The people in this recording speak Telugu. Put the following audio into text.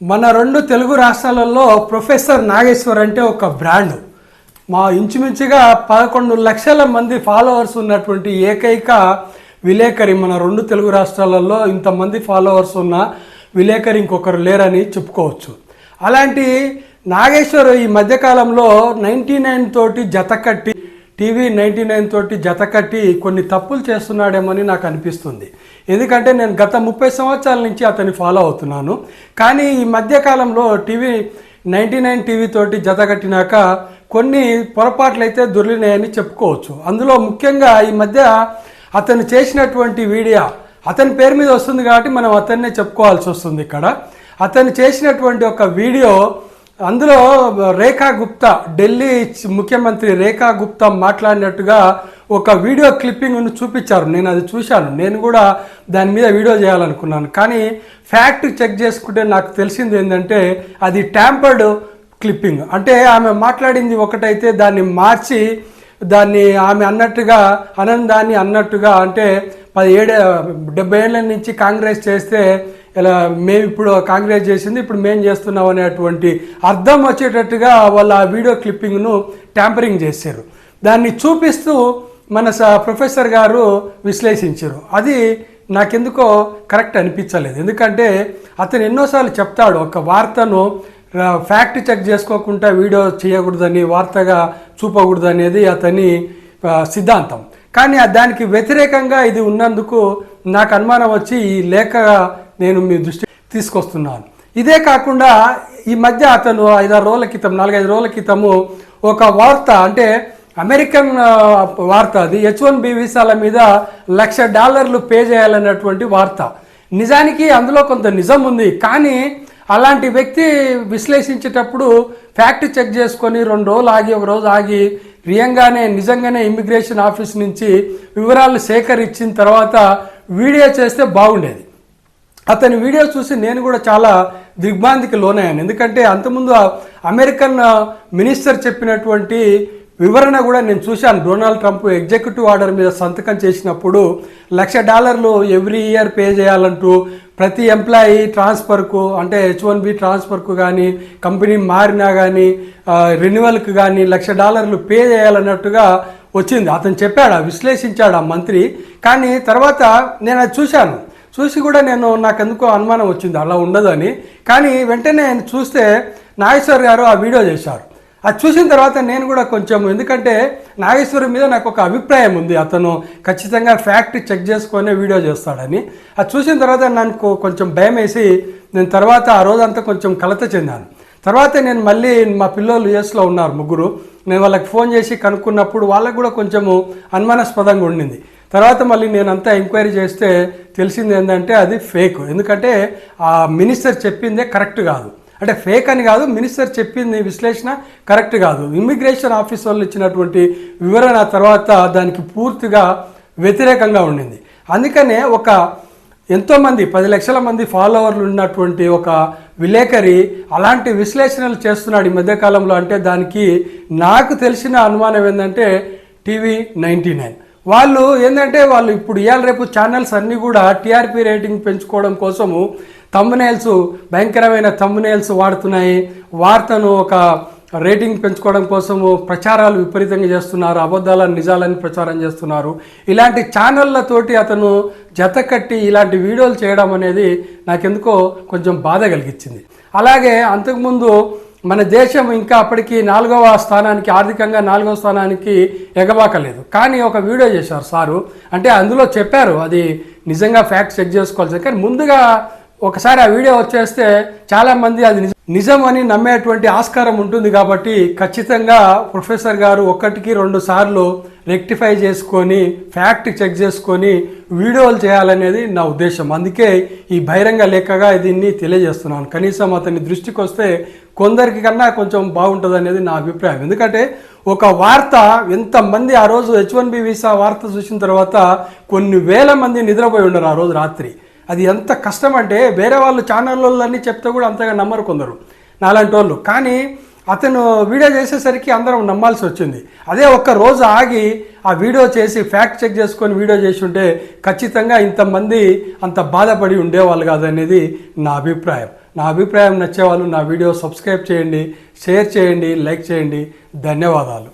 మన రెండు తెలుగు రాష్ట్రాలలో ప్రొఫెసర్ నాగేశ్వర్ అంటే ఒక బ్రాండ్. మా ఇంచుమించుగా పదకొండు లక్షల మంది ఫాలోవర్స్ ఉన్నటువంటి ఏకైక విలేకరి మన రెండు తెలుగు రాష్ట్రాలలో ఇంతమంది ఫాలోవర్స్ ఉన్న విలేకరి ఇంకొకరు లేరని చెప్పుకోవచ్చు. అలాంటి నాగేశ్వర్ ఈ మధ్యకాలంలో నైంటీ నైన్ తోటి జత కట్టి టీవీ నైంటీ నైన్ తోటి జత కట్టి కొన్ని తప్పులు చేస్తున్నాడేమని నాకు అనిపిస్తుంది. ఎందుకంటే నేను గత ముప్పై సంవత్సరాల నుంచి అతన్ని ఫాలో అవుతున్నాను. కానీ ఈ మధ్యకాలంలో టీవీ నైంటీ నైన్ టీవీ తోటి జత కట్టినాక కొన్ని పొరపాట్లు అయితే దొరికినాయని చెప్పుకోవచ్చు. అందులో ముఖ్యంగా ఈ మధ్య అతను చేసినటువంటి వీడియో అతని పేరు మీద వస్తుంది కాబట్టి మనం అతన్నే చెప్పుకోవాల్సి వస్తుంది ఇక్కడ. అతను చేసినటువంటి ఒక వీడియో అందులో రేఖా గుప్తా ఢిల్లీ ముఖ్యమంత్రి రేఖా గుప్తా మాట్లాడినట్టుగా ఒక వీడియో క్లిప్పింగ్ను చూపించారు. నేను అది చూశాను. నేను కూడా దాని మీద వీడియో చేయాలనుకున్నాను. కానీ ఫ్యాక్ట్ చెక్ చేసుకుంటే నాకు తెలిసింది ఏంటంటే అది ట్యాంపర్డ్ క్లిప్పింగ్. అంటే ఆమె మాట్లాడింది ఒకటైతే దాన్ని మార్చి దాన్ని ఆమె అన్నట్టుగా అనందాన్ని అన్నట్టుగా అంటే పదిహేడు డెబ్బై ఏళ్ళ నుంచి కాంగ్రెస్ చేస్తే ఇలా మేము ఇప్పుడు కాంగ్రెస్ చేసింది ఇప్పుడు మేము చేస్తున్నాం అనేటువంటి అర్థం వచ్చేటట్టుగా వాళ్ళ ఆ వీడియో క్లిప్పింగ్ను ట్యాంపరింగ్ చేశారు. దాన్ని చూపిస్తూ మన స ప్రొఫెసర్ గారు విశ్లేషించారు. అది నాకెందుకో కరెక్ట్ అనిపించలేదు. ఎందుకంటే అతను ఎన్నోసార్లు చెప్తాడు ఒక వార్తను ఫ్యాక్ట్ చెక్ చేసుకోకుండా వీడియో చేయకూడదని వార్తగా చూపకూడదు అనేది అతని సిద్ధాంతం. కానీ దానికి వ్యతిరేకంగా ఇది ఉన్నందుకు నాకు అనుమానం వచ్చి ఈ లేఖ నేను మీ దృష్టి తీసుకొస్తున్నాను. ఇదే కాకుండా ఈ మధ్య అతను ఐదారు రోజుల క్రితం నాలుగైదు రోజుల క్రితము ఒక వార్త అంటే అమెరికన్ వార్త అది హెచ్ వన్ బి వీసాల మీద లక్ష డాలర్లు పే చేయాలన్నటువంటి వార్త. నిజానికి అందులో కొంత నిజం ఉంది కానీ అలాంటి వ్యక్తి విశ్లేషించేటప్పుడు ఫ్యాక్ట్ చెక్ చేసుకొని రెండు రోజులు ఆగి ఒక రోజు ఆగి రియంగానే నిజంగానే ఇమిగ్రేషన్ ఆఫీస్ నుంచి వివరాలు సేకరించిన తర్వాత వీడియో చేస్తే బాగుండేది. అతని వీడియో చూసి నేను కూడా చాలా దిగ్భ్రాంతికి లోనయ్యాను. ఎందుకంటే అంతకుముందు అమెరికన్ మినిస్టర్ చెప్పినటువంటి వివరణ కూడా నేను చూశాను. డొనాల్డ్ ట్రంప్ ఎగ్జిక్యూటివ్ ఆర్డర్ మీద సంతకం చేసినప్పుడు లక్ష డాలర్లు ఎవ్రీ ఇయర్ పే చేయాలంటూ ప్రతి ఎంప్లాయీ ట్రాన్స్ఫర్కు అంటే హెచ్ వన్ బి ట్రాన్స్ఫర్కు కానీ కంపెనీ మారినా కానీ రెన్యువల్కి కానీ లక్ష డాలర్లు పే చేయాలన్నట్టుగా వచ్చింది. అతను చెప్పాడు ఆ విశ్లేషించాడు ఆ మంత్రి. కానీ తర్వాత నేను అది చూశాను. చూసి కూడా నేను నాకు ఎందుకో అనుమానం వచ్చింది. అలా ఉండదని. కానీ వెంటనే నేను చూస్తే నాగేశ్వర్ గారు ఆ వీడియో చేశారు. అది చూసిన తర్వాత నేను కూడా కొంచెం ఎందుకంటే నాగేశ్వరి మీద నాకు ఒక అభిప్రాయం ఉంది. అతను ఖచ్చితంగా ఫ్యాక్ట్ చెక్ చేసుకొని వీడియో చేస్తాడని. అది చూసిన తర్వాత నాకు కొంచెం భయం వేసి నేను తర్వాత ఆ రోజంతా కొంచెం కలత చెందాను. తర్వాత నేను మళ్ళీ మా పిల్లలు యుఎస్లో ఉన్నారు ముగ్గురు. నేను వాళ్ళకి ఫోన్ చేసి కనుక్కున్నప్పుడు వాళ్ళకు కూడా కొంచెము అనుమానాస్పదంగా ఉండింది. తర్వాత మళ్ళీ నేను అంతా ఎంక్వైరీ చేస్తే తెలిసింది ఏంటంటే అది ఫేక్ ఎందుకంటే ఆ మినిస్టర్ చెప్పిందే కరెక్ట్ కాదు. అంటే ఫేక్ అని కాదు మినిస్టర్ చెప్పింది విశ్లేషణ కరెక్ట్ కాదు. ఇమ్మిగ్రేషన్ ఆఫీస్ వాళ్ళు ఇచ్చినటువంటి వివరణ తర్వాత దానికి పూర్తిగా వ్యతిరేకంగా ఉండింది. అందుకనే ఒక ఎంతోమంది పది లక్షల మంది ఫాలోవర్లు ఉన్నటువంటి ఒక విలేకరి అలాంటి విశ్లేషణలు చేస్తున్నాడు ఈ మధ్యకాలంలో. అంటే దానికి నాకు తెలిసిన అనుమానం ఏంటంటే టీవీ నైంటీ నైన్. వాళ్ళు ఏంటంటే వాళ్ళు ఇప్పుడు ఇవాళ రేపు ఛానల్స్ అన్నీ కూడా టీఆర్పీ రేటింగ్ పెంచుకోవడం కోసము తమ్మునేల్స్ భయంకరమైన తమ్మునేల్స్ వాడుతున్నాయి. వార్తను ఒక రేటింగ్ పెంచుకోవడం కోసము ప్రచారాలు విపరీతంగా చేస్తున్నారు. అబద్ధాలను నిజాలని ప్రచారం చేస్తున్నారు. ఇలాంటి ఛానళ్ళతోటి అతను జత కట్టి ఇలాంటి వీడియోలు చేయడం అనేది నాకెందుకో కొంచెం బాధ కలిగించింది. అలాగే అంతకుముందు మన దేశం ఇంకా అప్పటికి నాలుగవ స్థానానికి ఆర్థికంగా నాలుగవ స్థానానికి ఎగబాకలేదు. కానీ ఒక వీడియో చేశారు సారు. అంటే అందులో చెప్పారు అది నిజంగా ఫ్యాక్ట్ చెక్ చేసుకోవాల్సింది. కానీ ముందుగా ఒకసారి ఆ వీడియో వచ్చేస్తే చాలామంది అది నిజం నిజం అని నమ్మేటువంటి ఆస్కారం ఉంటుంది కాబట్టి ఖచ్చితంగా ప్రొఫెసర్ గారు ఒక్కటికి రెండు సార్లు రెక్టిఫై చేసుకొని ఫ్యాక్ట్ చెక్ చేసుకొని వీడియోలు చేయాలనేది నా ఉద్దేశం. అందుకే ఈ బహిరంగ లేఖగా దీన్ని తెలియజేస్తున్నాను. కనీసం అతని దృష్టికి వస్తే కొందరికి కన్నా కొంచెం బాగుంటుంది అనేది నా అభిప్రాయం. ఎందుకంటే ఒక వార్త ఎంతమంది ఆ రోజు హెచ్ వన్ బి వీసా వార్త చూసిన తర్వాత కొన్ని వేల మంది నిద్రపోయి ఉండరు ఆ రోజు రాత్రి. అది ఎంత కష్టం అంటే వేరే వాళ్ళు ఛానళ్ళన్నీ చెప్తే కూడా అంతగా నమ్మరు కొందరు నాలాంటి వాళ్ళు. కానీ అతను వీడియో చేసేసరికి అందరం నమ్మాల్సి వచ్చింది. అదే ఒక్క రోజు ఆగి ఆ వీడియో చేసి ఫ్యాక్ట్ చెక్ చేసుకొని వీడియో చేసి ఉంటే ఖచ్చితంగా ఇంతమంది అంత బాధపడి ఉండేవాళ్ళు కాదనేది నా అభిప్రాయం. నా అభిప్రాయం నచ్చేవాళ్ళు నా వీడియో సబ్స్క్రైబ్ చేయండి షేర్ చేయండి లైక్ చేయండి. ధన్యవాదాలు.